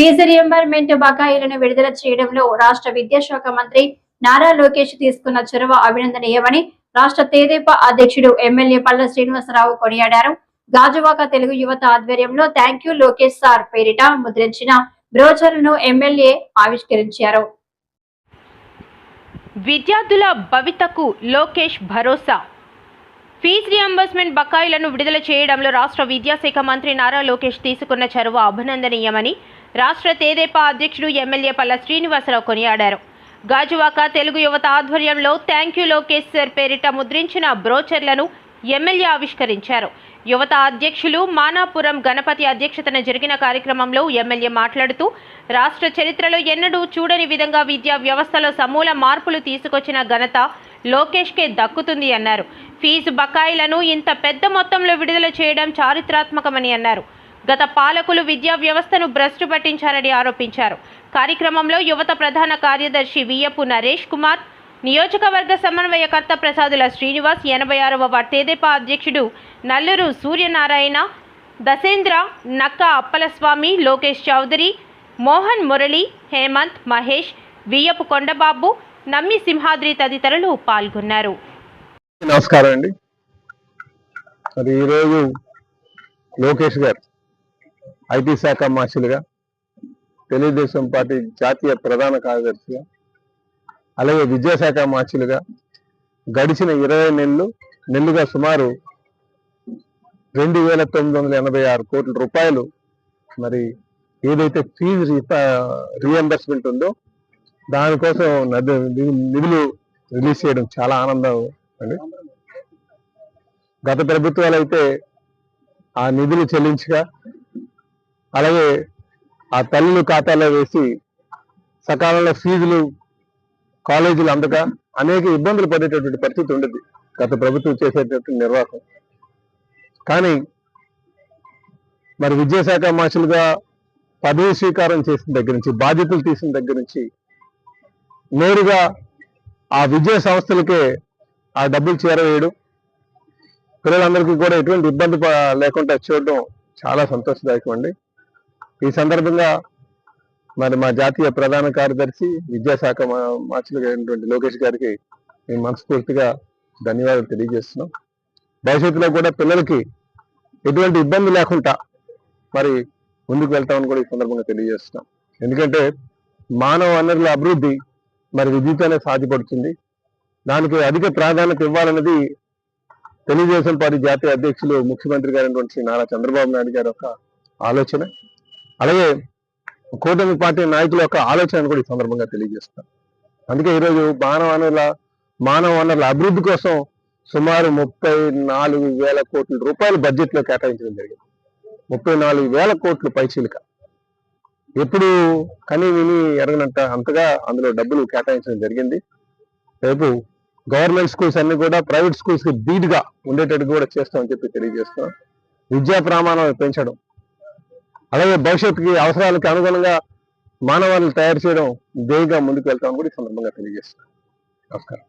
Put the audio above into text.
Fee reimbursement బకాయిలను విడుదల చేయడంలో రాష్ట్ర విద్యాశాఖ మంత్రి నారా లోకేష్ తీసుకున్న చొరవ అభినందనీయమని రాష్ట్ర తేదేపా అధ్యక్షుడు ఎమ్మెల్యే పల్ల శ్రీనివాసరావు కొనియాడారు. గాజువాక తెలుగు యువత ఆధ్వర్యంలో థ్యాంక్ యూ లోకేష్ సార్ పేరిట ముద్రించిన బ్రోచర్ను ఎమ్మెల్యే ఆవిష్కరించారు. విద్యార్థుల భవితకు లోకేష్ భరోసా. ఫీజు రియంబర్స్మెంట్ బకాయిలను విడుదల చేయడంలో రాష్ట్ర విద్యాశాఖ మంత్రి నారా లోకేష్ తీసుకున్న చొరవ అభినందనీయమని రాష్ట్ర తేదేపా అధ్యక్షుడు ఎమ్మెల్యే పల్ల శ్రీనివాసరావు కొనియాడారు. గాజువాక తెలుగు యువత ఆధ్వర్యంలో థ్యాంక్ యూ లోకేష్ సార్ పేరిట ముద్రించిన బ్రోచర్లను ఎమ్మెల్యే ఆవిష్కరించారు. యువత అధ్యక్షులు మానాపురం గణపతి అధ్యక్షతన జరిగిన కార్యక్రమంలో ఎమ్మెల్యే మాట్లాడుతూ రాష్ట్ర చరిత్రలో ఎన్నడూ చూడని విధంగా విద్యా వ్యవస్థలో సమూల మార్పులు తీసుకొచ్చిన ఘనత లోకేష్కే దక్కుతుంది అన్నారు. ఫీజు బకాయిలను ఇంత పెద్ద మొత్తంలో విడుదల చేయడం చారిత్రాత్మకమని అన్నారు. గత పాలకులు విద్యా వ్యవస్థను భ్రష్టు పట్టించారని ఆరోపించారు. కార్యక్రమంలో యువత ప్రధాన కార్యదర్శి వియ్యపు నరేష్ కుమార్ నియోజకవర్గ సమన్వయకర్త ప్రసాదుల శ్రీనివాస్ ఎనభై ఆరవ తెదేపా అధ్యక్షుడు నల్లూరు సూర్యనారాయణ దశేంద్ర నక్క అప్పలస్వామి లోకేష్ చౌదరి మోహన్ మురళి హేమంత్ మహేష్ వియ్యపు కొండబాబు నమ్మి సింహాద్రి తదితరులు పాల్గొన్నారు. నమస్కారం అండి. మరి ఈరోజు లోకేష్ గారు ఐటీ శాఖ మార్షల్గా తెలుగుదేశం పార్టీ జాతీయ ప్రధాన కార్యదర్శిగా అలాగే విద్యాశాఖ మార్షల్గా గడిచిన ఇరవై నెలలు నెలలుగా సుమారు రెండు వేల తొమ్మిది వందల ఎనభై ఆరు కోట్ల రూపాయలు మరి ఏదైతే ఫీజు రీఎంబర్స్మెంట్ ఉందో దానికోసం నిధులు రిలీజ్ చేయడం చాలా ఆనందం అండి గత ప్రభుత్వాలు అయితే ఆ నిధులు చెల్లించగా అలాగే ఆ తల్లులు ఖాతాలో వేసి సకాలంలో ఫీజులు కాలేజీలు అందక అనేక ఇబ్బందులు పడేటటువంటి పరిస్థితి ఉండేది. గత ప్రభుత్వం చేసేటటువంటి నిర్వాహకం. కానీ మరి విద్యాశాఖ మార్షులుగా పదవి స్వీకారం చేసిన దగ్గర నుంచి బాధ్యతలు తీసిన దగ్గర నుంచి నేరుగా ఆ విద్యా సంస్థలకే ఆ డబ్బులు చేరవేయడం. పిల్లలందరికీ కూడా ఎటువంటి ఇబ్బంది లేకుండా చూడడం చాలా సంతోషదాయకం అండి ఈ సందర్భంగా మరి మా జాతీయ ప్రధాన కార్యదర్శి విద్యాశాఖ మా- అయినటువంటి లోకేష్ గారికి మేము మనస్ఫూర్తిగా ధన్యవాదాలు తెలియజేస్తున్నాం. భవిష్యత్తులో కూడా పిల్లలకి ఎటువంటి ఇబ్బంది లేకుండా మరి ముందుకు వెళ్తామని కూడా ఈ సందర్భంగా తెలియజేస్తున్నాం. ఎందుకంటే మానవ వనరుల అభివృద్ధి మరి విద్యతోనే సాధ్యపడుతుంది. దానికి అధిక ప్రాధాన్యత ఇవ్వాలన్నది తెలుగుదేశం పార్టీ జాతీయ అధ్యక్షులు ముఖ్యమంత్రి గారైనటువంటి శ్రీ నారా చంద్రబాబు నాయుడు గారి యొక్క ఆలోచన. అలాగే కూటమి పార్టీ నాయకుల యొక్క ఆలోచన కూడా ఈ సందర్భంగా తెలియజేస్తాను. అందుకే ఈరోజు మానవ వనరుల మానవ వనరుల అభివృద్ధి కోసం సుమారు ముప్పై నాలుగు వేల కోట్ల రూపాయలు బడ్జెట్లో కేటాయించడం జరిగింది. ముప్పై నాలుగు వేల కోట్లు పైచీలిక. ఎప్పుడు కని విని ఎరగనంత అంతగా అందులో డబ్బులు కేటాయించడం జరిగింది. రేపు గవర్నమెంట్ స్కూల్స్ అన్ని కూడా ప్రైవేట్ స్కూల్స్కి ధీటుగా ఉండేటట్టు కూడా చేస్తామని చెప్పి తెలియజేస్తున్నాం. విద్యా ప్రమాణాలు పెంచడం అలాగే భవిష్యత్తుకి అవసరాలకు అనుగుణంగా మానవాళిని తయారు చేయడం ధ్యేయంగా ముందుకు వెళ్తామని కూడా ఈ సందర్భంగా తెలియజేస్తున్నాం. నమస్కారం.